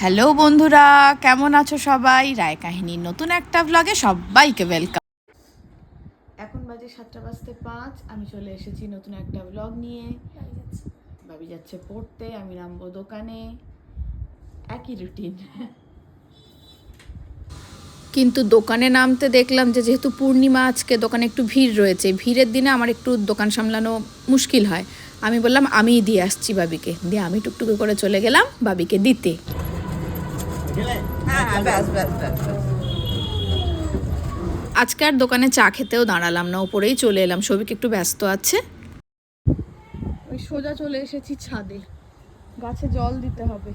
Hello বন্ধুরা কেমন আছো সবাই? রায় কাহিনীর নতুন একটা ব্লগে সবাইকে ওয়েলকাম এখন বাজে সাতটা বাজতে পাঁচ আমি চলে এসেছি নতুন একটা ব্লগ নিয়ে। ভাবি যাচ্ছে পড়তে আমি নামবো দোকানে। একই রুটিন কিন্তু দোকানে নামতে দেখলাম যে যেহেতু পূর্ণিমা আজকে দোকানে একটু ভিড় রয়েছে। ভিড়ের দিনে আমার একটু দোকান সামলানো মুশকিল হয়। আমি বললাম আমিই দিয়ে আসছি বাবিকে। দিয়ে আমি টুকটুকি করে চলে গেলাম বাবিকে দিতে। আজকে আর দোকানে চা খেতেও দাঁড়ালাম না ওপরেই চলে এলাম। সবিক একটু ব্যস্ত আছে। ওই সোজা চলে এসেছি ছাদে। গাছে জল দিতে হবে।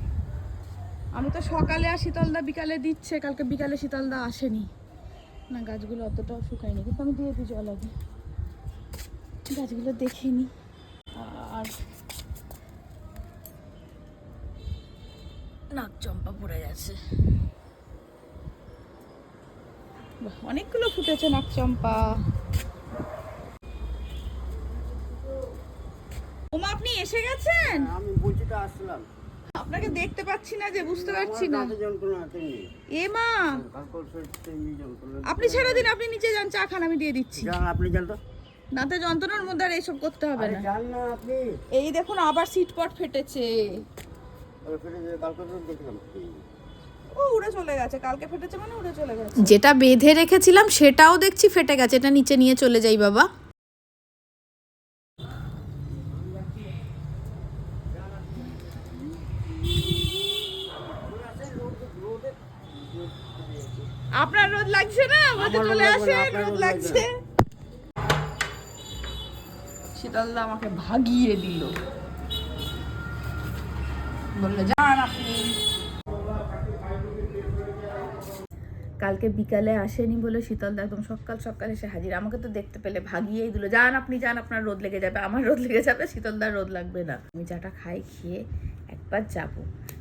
আমি তো সকালে আর শীতলদা বিকালে দিচ্ছে কালকে বিকালে শীতলদা আসেনি। না গাছগুলো অতটাও শুকায়নি কিন্তু আমি দিয়ে দিই জল আগে। গাছগুলো দেখিনি আর নাক চম্পা পড়ে গেছে। অনেকগুলো ফুটেছে নাক চম্পা ওমা আপনি এসে গেছেন? আমি বলছি আসলাম। আপনাকে দেখতে পাচ্ছি না যে বুঝতে পারছি না। এ মা! সত্যি এই যন্ত্রণা আপনি নিচে যান চা খান আমি দিয়ে দিচ্ছি। যান আপনি যান তো। দাঁতে যন্ত্রণার মধ্যে আর এইসব করতে হবে না আপনি। এই দেখুন আবার সিটপট ফেটেছে। ও উড়ে চলে গেছে। কালকে ফেটেছে মানে উড়ে চলে গেছে। যেটা বেঁধে রেখেছিলাম সেটাও দেখছি ফেটে গেছে এটা নিচে নিয়ে চলে যাই বাবা। আপনার রোদ লাগছে না? রোদ চলে আপনার রোদ লাগছে। শীতলদা আমাকে ভাগিয়ে দিল। বলল, যান আপনি। কালকে বিকালে আসেনি বলে শীতলদা একদম সকাল সকাল এসে হাজির। আমাকে তো দেখতে পেলে ভাগিয়েই দিল, যান আপনি, যান, আপনার রোদ লেগে যাবে, আমার রোদ লেগে যাবে শীতলদার রোদ লাগবে না। আমি যাটা খাই, খেয়ে একবার যাব।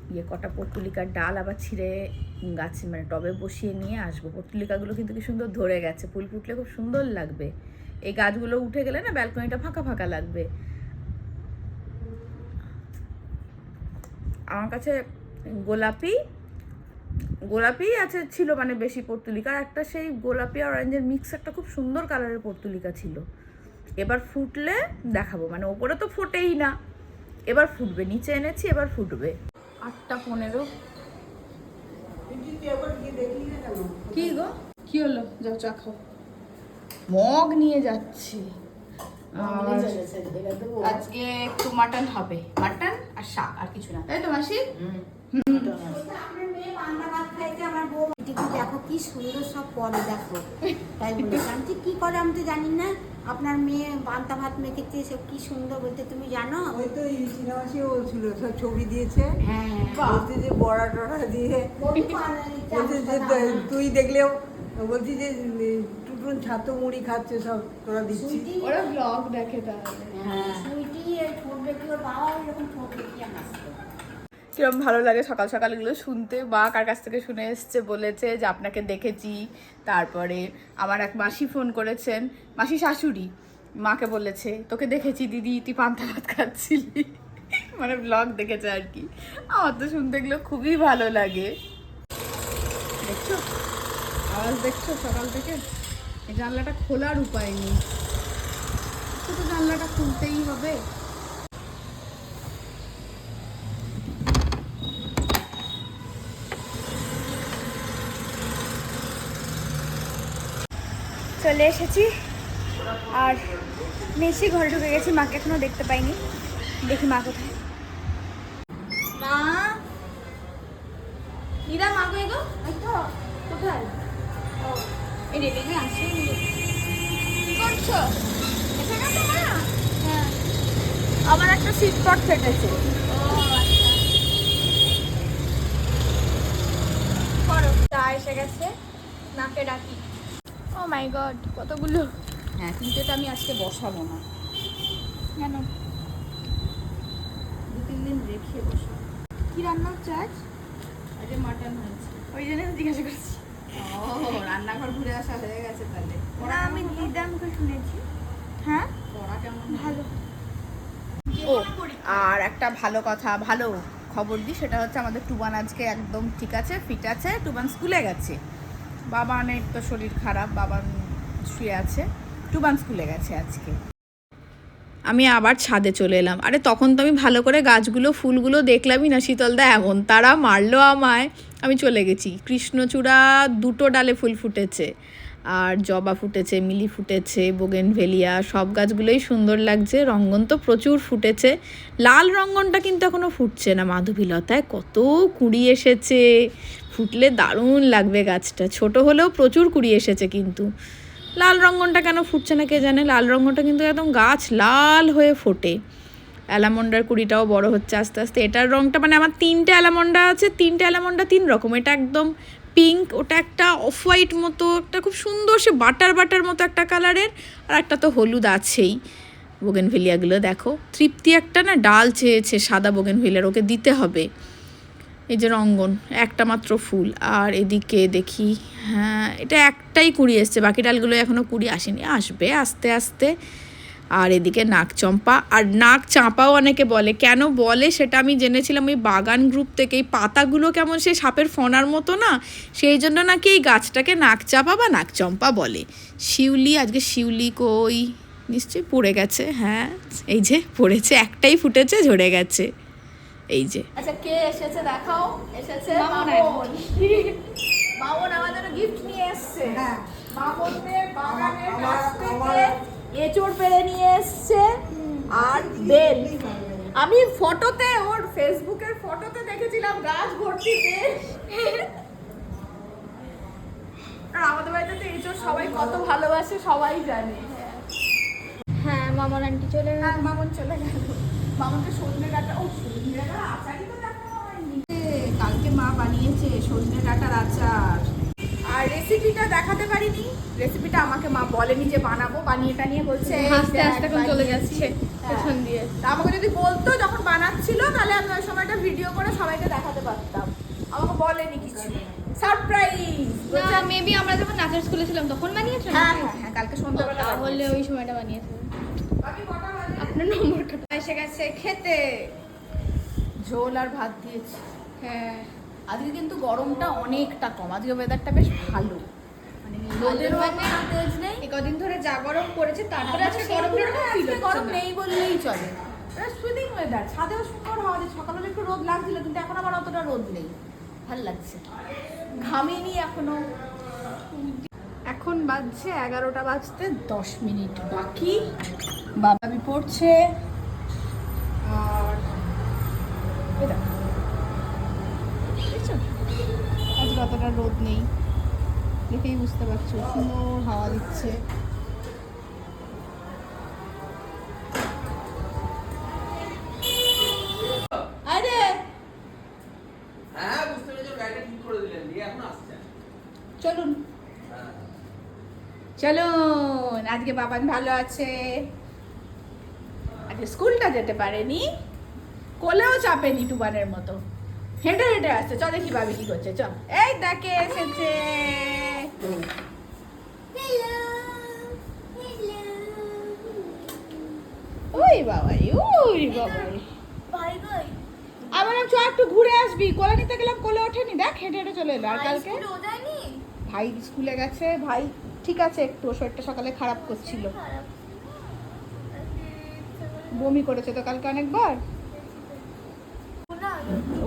গিয়ে কটা পর্তুলিকার ডাল আবার ছিঁড়ে গাছ মানে টবে বসিয়ে নিয়ে আসব। পর্তুলিকাগুলো কিন্তু কি সুন্দর ধরে গেছে, ফুল ফুটলে খুব সুন্দর লাগবে। এই গাছগুলো উঠে গেলে না ব্যালকনিটা ফাঁকা ফাঁকা লাগবে। আমার কাছে গোলাপি গোলাপি আছে ছিল মানে বেশি পর্তুলিকা আর একটা সেই গোলাপি আর অরেঞ্জের মিক্স একটা খুব সুন্দর কালারের পর্তুলিকা ছিল। এবার ফুটলে দেখাবো মানে ওপরে তো ফোটেই না। এবার ফুটবে নিচে এনেছি এবার ফুটবে। আটটা পনেরো। কি গো? কি হলো? যাও চা খাও। মগ নিয়ে যাচ্ছি। আজকে একটু মাটন হবে। মাটন আর শাক আর কিছু না। তাই তো মাসি? দেখো কি সুন্দর সব পরে দেখো। তাই বলে আমি কি করে আমি তো জানি না। আপনার মেয়ে পান্তা ভাত মেখেছে সব কি সুন্দর বলতে তুমি জানো? ওই তো ইসিনামাসি বলছিল সব ছবি দিয়েছে। হ্যাঁ। বলছে যে বড়া টড়া দিয়ে। যে তুই দেখলেও বলছি যে টুটুন ছাতু মুড়ি খাচ্ছে সব তোরা দিচ্ছি ওরা ব্লগ দেখে তাহলে। হ্যাঁ। কিরম ভালো লাগে সকাল সকাল এগুলো শুনতে? মা কার কাছ থেকে শুনে এসছে বলেছে যে আপনাকে দেখেছি। তারপরে আমার এক মাসি ফোন করেছেন মাসি শাশুড়ি মাকে বলেছে তোকে দেখেছি দিদি তুই পান্তা ভাত খাচ্ছিলি। মানে ব্লগ দেখেছে আর কি। আমার তো শুনতে এগুলো খুবই ভালো লাগে। দেখছ? আওয়াজ দেখছ সকাল থেকে? এই জানলাটা খোলার উপায় নেই। শুধু জানলাটা খুলতেই হবে। চলে এসেছি। আর মেসি ঘরে ঢুকে গেছি, মাকে এখনও দেখতে পাইনি। দেখি মা কোথায় মা দিদা মা কই গো এই তো কোথায় ও এই রে রে আসে কি করছ এসে গেছো মা হ্যাঁ আমার একটা সিট পট ফেটেছে চা এসে গেছে ডাকি। ও মাই গড কতগুলো? হ্যাঁ কিন্তু এটা আমি আজকে বসাবো না। কেন? দু তিন দিন রেখে বসাবো কি রান্না হচ্ছে আজ? আজকে মাটন হয়েছে। ওই জন্য জিজ্ঞাসা করছি। ও রান্নাঘর ঘুরে আসা হয়ে গেছে তাহলে। না আমি দিদার মুখে শুনেছি। হ্যাঁ? পড়া কেমন ভালো। ও, আর একটা ভালো কথা, ভালো খবর দিই, সেটা হচ্ছে আমাদের টুবান আজকে একদম ঠিক আছে ফিট আছে, টুবান স্কুলে গেছে। বাবা অনেক তো শরীর খারাপ বাবান শুয়ে আছে, টুবান স্কুলে গেছে আজকে। আমি আবার ছাদে চলে এলাম। আরে তখন তো আমি ভালো করে গাছগুলো, ফুলগুলো দেখলামই না, শীতলদা এমন, তারা মারলো আমায়। আমি চলে গেছি। কৃষ্ণচূড়া দুটো ডালে ফুল ফুটেছে। আর জবা ফুটেছে, মিলি ফুটেছে, বোগেনভেলিয়া, সব গাছগুলোই সুন্দর লাগছে। রঙ্গন তো প্রচুর ফুটেছে। লাল রঙ্গনটা কিন্তু এখনও ফুটছে না, মাধবীলতায়। কত কুড়ি এসেছে। ফুটলে দারুণ লাগবে গাছটা। ছোট হলেও প্রচুর কুড়ি এসেছে কিন্তু। লাল রঙ্গনটা কেন ফুটছে না কে জানে? লাল রঙ্গনটা কিন্তু একদম গাছ লাল হয়ে ফোটে। অ্যালামন্ডার কুড়িটাও বড় হচ্ছে আস্তে আস্তে। এটার রঙটা মানে আমার তিনটে অ্যালামন্ডা আছে। তিনটে অ্যালামন্ডা তিন রকম। এটা একদম পিঙ্ক ওটা একটা অফ হোয়াইট মতো, একটা খুব সুন্দর, সে বাটার বাটার মতো একটা কালারের আর একটা তো হলুদ আছেই। বোগেনভেলিয়াগুলো দেখো, তৃপ্তি একটা না, ডাল চেয়েছে সাদা বোগেনভেলিয়ার ওকে দিতে হবে। এই যে রঙ্গন, একটা মাত্র ফুল। আর এদিকে দেখি হ্যাঁ এটা একটাই কুড়ি এসছে, বাকি ডালগুলো এখনও কুড়ি আসেনি। আসবে, আস্তে আস্তে। আর এদিকে নাক চম্পা আর নাক চাঁপাও অনেকে বলে। কেন বলে সেটা আমি জেনেছিলাম ওই বাগান গ্রুপ থেকে এই পাতাগুলো কেমন সেই সাপের ফনার মতো না? সেই জন্য নাকি এই গাছটাকে নাক চাঁপা বা নাক চম্পা বলে। শিউলি আজকে শিউলি কই? নিশ্চয়ই পড়ে গেছে হ্যাঁ। এই যে পড়েছে একটাই ফুটেছে ঝরে গেছে। এই যে। আচ্ছা কে এসেছে দেখাও? এসেছে মামন মামন। আমাদের গিফট নিয়ে এসেছে। হ্যাঁ। মামনের বাগানের গাছ থেকে আমার- এঁচড় পেড়ে নিয়ে এসছে আর বেল। আমি ফটোতে ওর ফেসবুকের ফটোতে দেখেছিলাম গাছ ভর্তি বেল। আর আমাদের বাড়িতে তো এঁচড় সবাই কত ভালোবাসে সবাই জানে। হ্যাঁ মামার আন্টি চলে গেল। আর মামন চলে গেল। মামনকে সজনে ডাটা ও সজনে ডাটার আচারই তো দেখা হয়নি। কালকে মা বানিয়েছে সজনে ডাটার আচার। রেসিপিটা দেখাতে পারিনি। রেসিপিটা আমাকে মা বলেনি যে বানাবো বানিয়ে টানিয়ে বলছে দেখ, হাসতে এখন চলে যাচ্ছে হ্যাঁ। পেছন দিয়ে। তা আমাকে যদি বলতো যখন বানাচ্ছিল তাহলে আমি ওই সময়টা ভিডিও করে সবাইকে দেখাতে পারতাম। আমাকে বলেনি কিছু। সারপ্রাইজ না মেবি আমরা যখন নাচের স্কুলে ছিলাম তখন বানিয়েছো হ্যাঁ হ্যাঁ হ্যাঁ কালকে সন্ধ্যাবেলা তাহলে। ওই সময়টা বানিয়েছে? আপনার নম্বরটা? এসে গেছে খেতে। ঝোল আর ভাত দিয়েছি। হ্যাঁ। আজকে কিন্তু গরমটা অনেকটা কম। আজকে ওয়েদারটা বেশ ভালো। মানে কদিন ধরে যা গরম পড়েছে তারপরে আজকে গরম নেই বললেই চলে। সুইদিং ওয়েদার ছাদেও সুন্দর হাওয়া সকালে একটু রোদ লাগছিল কিন্তু এখন আবার অতটা রোদ নেই। ভালো লাগছে। ঘামিনি এখনও। এখন বাজছে এগারোটা বাজতে দশ মিনিট বাকি। বাবাবি পড়ছে। আর এই দেখো। দেখছ? অতটা রোদ নেই দেখেই বুঝতে পারছ সুন্দর হাওয়া দিচ্ছে। হ্যাঁ চলুন। হ্যাঁ। চলুন আজকে বাবান ভালো আছে। আজকে স্কুলটা যেতে পারেনি কোলেও চাপেনি টুবানের মতো। হেঁটে হেঁটে আসছে চ দেখি ভাবি কি করছে চ। এই দেখে এসেছে। ওই বাবাই ওই বাবাই। আবার চ একটু ঘুরে আসবি? কোলে নিতে গেলাম কোলে ওঠেনি। দেখ হেঁটে হেঁটে চলে এলো। আর কালকে? ভাই স্কুলে গেছে। ভাই ঠিক আছে একটু শরীরটা সকালে খারাপ করছিল। বমি করেছে তো কালকে অনেকবার?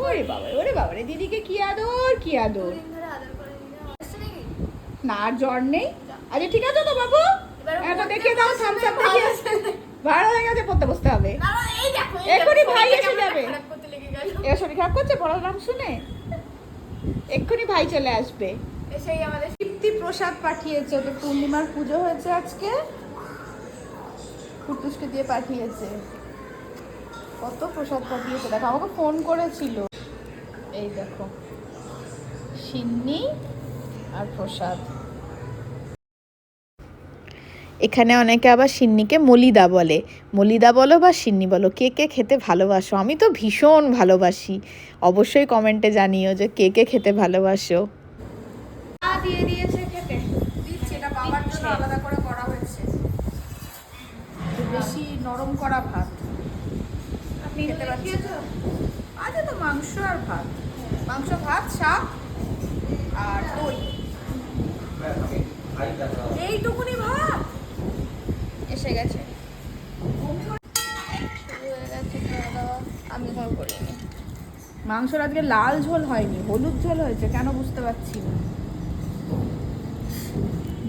ওরে বাবা ওরে বাবা রে, দিদিকে কি আদর কি আদর? না আর জ্বর নেই? আচ্ছা ঠিক আছে তো বাবু? এখন দেখিয়ে দাও থামস আপ দেখিয়ে ভালো হয়ে গেছে পড়তে বসতে হবে। এক্ষুনি ভাই এসে যাবে। এর শরীর খারাপ করছে, পড়ার নাম শুনে? এক্ষুনি ভাই চলে আসবে। এসেই আমাদের তৃপ্তি প্রসাদ পাঠিয়েছে ওদের পূর্ণিমার পুজো হয়েছে আজকে। কুটুসকে দিয়ে পাঠিয়েছে। কত প্রসাদ পাঠিয়েছে, দেখো, আমাকে ফোন করেছিল। এই দেখো। সিন্নি আর প্রসাদ। এখানে অনেকে আবার সিন্নিকে মলিদা বলে। মলিদা বলো বা সিন্নি বলো কে কে খেতে ভালোবাসো? আমি তো ভীষণ ভালোবাসি। অবশ্যই কমেন্টে জানিও যে কে কে খেতে ভালোবাসো। দিয়ে দিয়েছে খেতে। এটা বাবার জন্য আলাদা করে করা হয়েছে। বেশি নরম করা ভাত। আপনি খেতে পারছি না। তো মাংস আর ভাত। মাংস, ভাত, শাক আর দই। এইটুকুনি ভাত। এসে গেছে। আমি ঘর করিনি মাংসর আজকে লাল ঝোল হয়নি, হলুদ ঝোল হয়েছে, কেন বুঝতে পারছি না।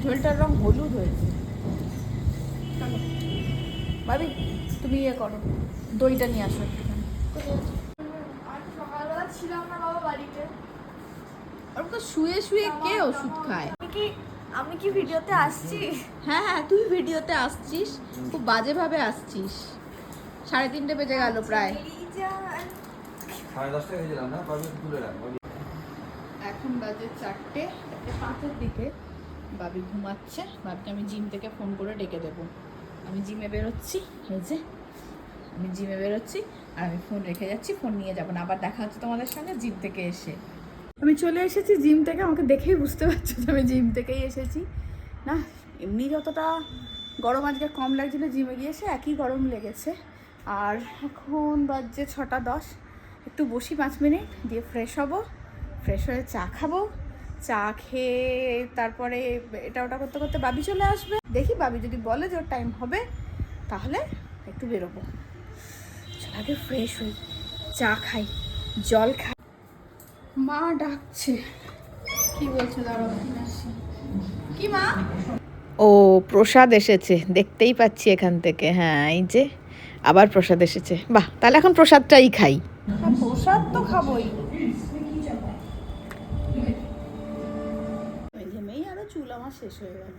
ঝোলটার রং হলুদ হয়েছে। ভাবি, তুমি ইয়ে করো, দইটা নিয়ে আসো একটুখানি আর সকালবেলা ছিলাম না বাবা বাড়িতে আর তো শুয়ে শুয়ে কে ওষুধ খায়? আমি কি আমি কি ভিডিওতে আসছি? হ্যাঁ হ্যাঁ তুই ভিডিওতে আসছিস খুব বাজেভাবে আসছিস। সাড়ে তিনটে বেজে গেল প্রায়। এখন বাজে চারটে চারটে পাঁচের দিকে। বাবি ঘুমাচ্ছে বাবিকে আমি জিম থেকে ফোন করে ডেকে দেবো। আমি জিমে বেরোচ্ছি এই যে। আমি জিমে বেরোচ্ছি আর আমি ফোন রেখে যাচ্ছি ফোন নিয়ে যাব না। আবার দেখা হচ্ছে তোমাদের সঙ্গে জিম থেকে এসে। আমি চলে এসেছি জিম থেকে, আমাকে দেখেই বুঝতে পারছ যে আমি জিম থেকেই এসেছি। না, এমনি যতটা গরম আজকে কম লাগছিল, জিমে গিয়ে এসে একই গরম লেগেছে। আর এখন বাজছে ছটা দশ, একটু বসি পাঁচ মিনিট, দিয়ে ফ্রেশ হব ফ্রেশ হয়ে চা খাব। চা খেয়ে তারপরে এটা ওটা করতে করতে বাবি চলে আসবে। দেখি বাবি যদি বলে যে ওর টাইম হবে, তাহলে একটু বেরোবো। আগে ফ্রেশ হই, চা খাই, জল খাই। মা ডাকছে। কি বলছো? দাঁড়াও কি মা? ও প্রসাদ এসেছে। দেখতেই পাচ্ছি এখান থেকে। হ্যাঁ এই যে আবার প্রসাদ এসেছে। বাহ তাহলে এখন প্রসাদটাই খাই। প্রসাদ তো খাবোই। ওই ঘেমেই আরও চুল আমার শেষ হয়ে গেল।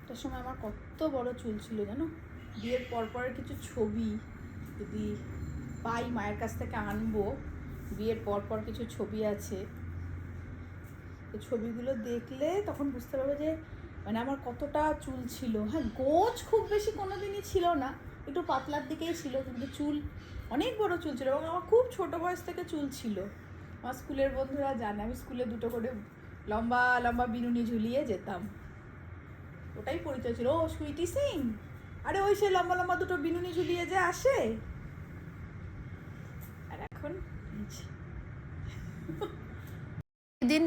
একটা সময় আমার কত বড় চুল ছিল জানো? বিয়ের পর পরের কিছু ছবি যদি পাই মায়ের কাছ থেকে আনব বিয়ের পর পর কিছু ছবি আছে। এই ছবিগুলো দেখলে তখন বুঝতে পারবে যে মানে আমার কতটা চুল ছিল। হ্যাঁ গোছ খুব বেশি কোনো দিনই ছিল না। একটু পাতলার দিকেই ছিল, কিন্তু চুল অনেক বড় চুল ছিল এবং আমার খুব ছোট বয়স থেকে চুল ছিল। আমার স্কুলের বন্ধুরা জানে, আমি স্কুলে দুটো করে লম্বা লম্বা বিনুনি ঝুলিয়ে যেতাম। ওটাই পরিচয় ছিল। ও, সুইটি সিং! আরে ওই সে লম্বা লম্বা দুটো বিনুনি ঝুলিয়ে যে আসে। আর এখন। দিন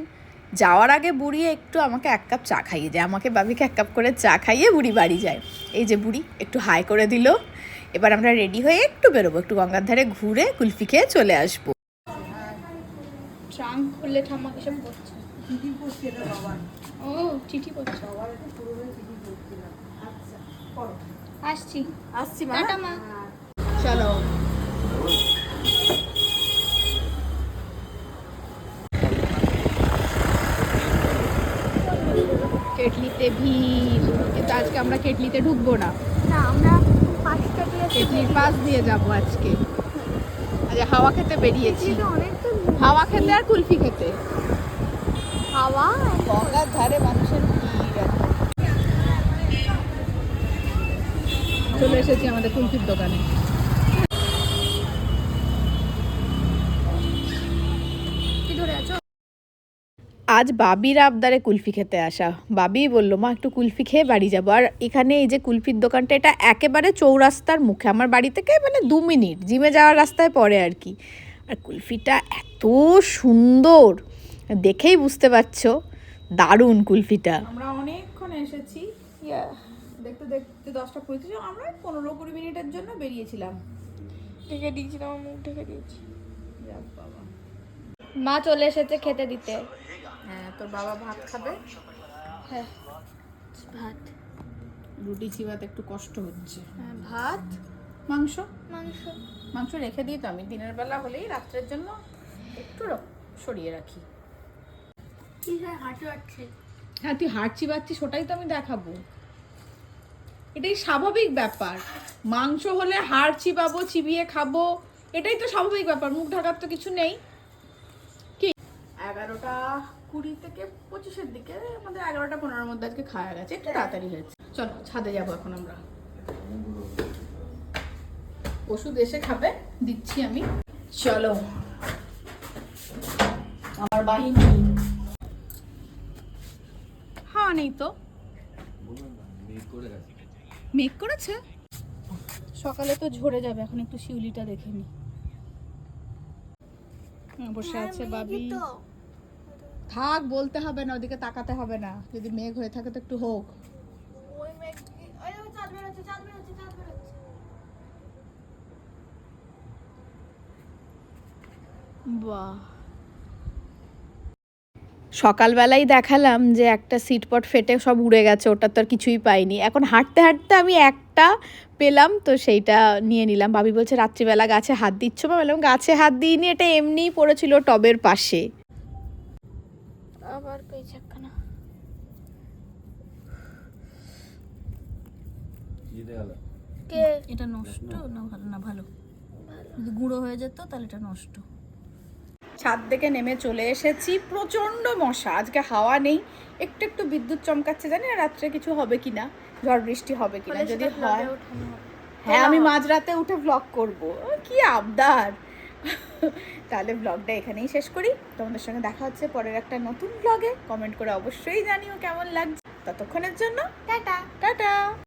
যাওয়ার আগে বুড়ি একটু আমাকে এক কাপ চা খাইয়ে যায় আমাকে বাবিকে এক কাপ করে চা খাইয়ে বুড়ি বাড়ি যায়। এই যে বুড়ি একটু হাই করে দিল। এবার আমরা রেডি হয়ে একটু বেরোবো একটু গঙ্গার ধারে ঘুরে কুলফি খেয়ে চলে আসব। ট্রাঙ্ক খুললে ঠাম্মা কিসব করছে? চিঠি পড়ছি এটা বাবার। ও চিঠি করছে বাবার একটা পুরোনো চিঠি পড়ছিলাম। আচ্ছা আসছি। আসছি মা। চলো। ভিড় কিন্তু আজকে আমরা কেটলিতে ঢুকবো না। না আমরা দিয়ে কেটলির পাশ দিয়ে যাব আজকে। আজ হাওয়া খেতে বেরিয়েছি। হাওয়া খেতে আর কুলফি খেতে। হাওয়া গঙ্গার ধারে মানুষের ভিড়। চলে এসেছি আমাদের কুলফির দোকানে। আজ বাবির আবদারে কুলফি খেতে আসা। বাবি বলল মা একটু কুলফি খেয়ে বাড়ি যাব। আর এখানে এই যে কুলফির দোকানটা এটা একেবারে চৌরাস্তার মুখে। আমার বাড়ি থেকে মানে দু মিনিট জিমে যাওয়ার রাস্তায় পড়ে আর কি। আর কুলফিটা এত সুন্দর দেখেই বুঝতে পারছ দারুণ কুলফিটা। আমরা অনেকক্ষণ এসেছি দেখতে দেখতে দশটা পঁয়ত্রিশ আমরা পনেরো কুড়ি মিনিটের জন্য বেরিয়েছিলাম। ঢেকে দিয়েছি তোমার মুখ ঢেকে দিয়েছি। বাবা। মা চলে এসেছে খেতে দিতে। হ্যাঁ তোর বাবা ভাত খাবে? হ্যাঁ। ভাত। রুটি চিবাতে একটু কষ্ট হচ্ছে। হ্যাঁ ভাত। মাংস? মাংস। মাংস রেখে দিই তো আমি। দিনের বেলা হলেই রাত্রের জন্য একটু সরিয়ে রাখি। কি হয়? হ্যাঁ তুই হাড় চিবাচ্ছিস ওটাই তো আমি দেখাবো। এটাই স্বাভাবিক ব্যাপার। মাংস হলে হাড় চিবাবো চিবিয়ে খাব এটাই তো স্বাভাবিক ব্যাপার। মুখ ঢাকার তো কিছু নেই। কি? এগারোটা কুড়ি থেকে পঁচিশের দিকে আমাদের এগারোটা পনেরোর মধ্যে আজকে খাওয়া গেছে। একটু তাড়াতাড়ি হয়েছে। চলো ছাদে যাব এখন আমরা। ওষুধ এসে খাবে দিচ্ছি আমি। চলো। আমার বাহিনী। হ্যাঁ নেই তো? মেঘ করেছে? সকালে তো ঝরে যাবে এখন একটু শিউলিটা দেখে নি। হ্যাঁ, বসে হ্যাঁ, আছে বাবি। থাক বলতে হবে না ওদিকে তাকাতে হবে না। যদি মেঘ হয়ে থাকে তো একটু হোক। ওই মেঘ ওই দেখো চাঁদ বেরোচ্ছে চাঁদ বেরোচ্ছে চাঁদ বেরোচ্ছে। বাহ। সকালবেলাই দেখালাম যে একটা সিটপট ফেটে সব উড়ে গেছে ওটা তো আর কিছুই পাইনি। এখন হাঁটতে হাঁটতে আমি একটা পেলাম তো সেইটা নিয়ে নিলাম। ভাবি বলছে রাত্রিবেলা গাছে হাত দিচ্ছ? বা বললাম গাছে হাত দিইনি এটা এমনিই পড়েছিল টবের পাশে। একখানা জিতে গেল কে? এটা নষ্ট না ভালো? না ভালো। যদি গুঁড়ো হয়ে যেত তাহলে এটা নষ্ট। ছাদ থেকে নেমে চলে এসেছি প্রচণ্ড মশা। আজকে হাওয়া নেই। একটু একটু বিদ্যুৎ চমকাচ্ছে জানি না রাত্রে কিছু হবে কিনা ঝড় বৃষ্টি হবে কিনা যদি হয়। হ্যাঁ আমি মাঝরাতে উঠে ব্লগ করব। কি আবদার। তাহলে ব্লগটা এখানেই শেষ করি। তোমাদের সঙ্গে দেখা হচ্ছে পরের একটা নতুন ব্লগে কমেন্ট করে অবশ্যই জানিও কেমন লাগছে। ততক্ষণের জন্য টাটা। টাটা।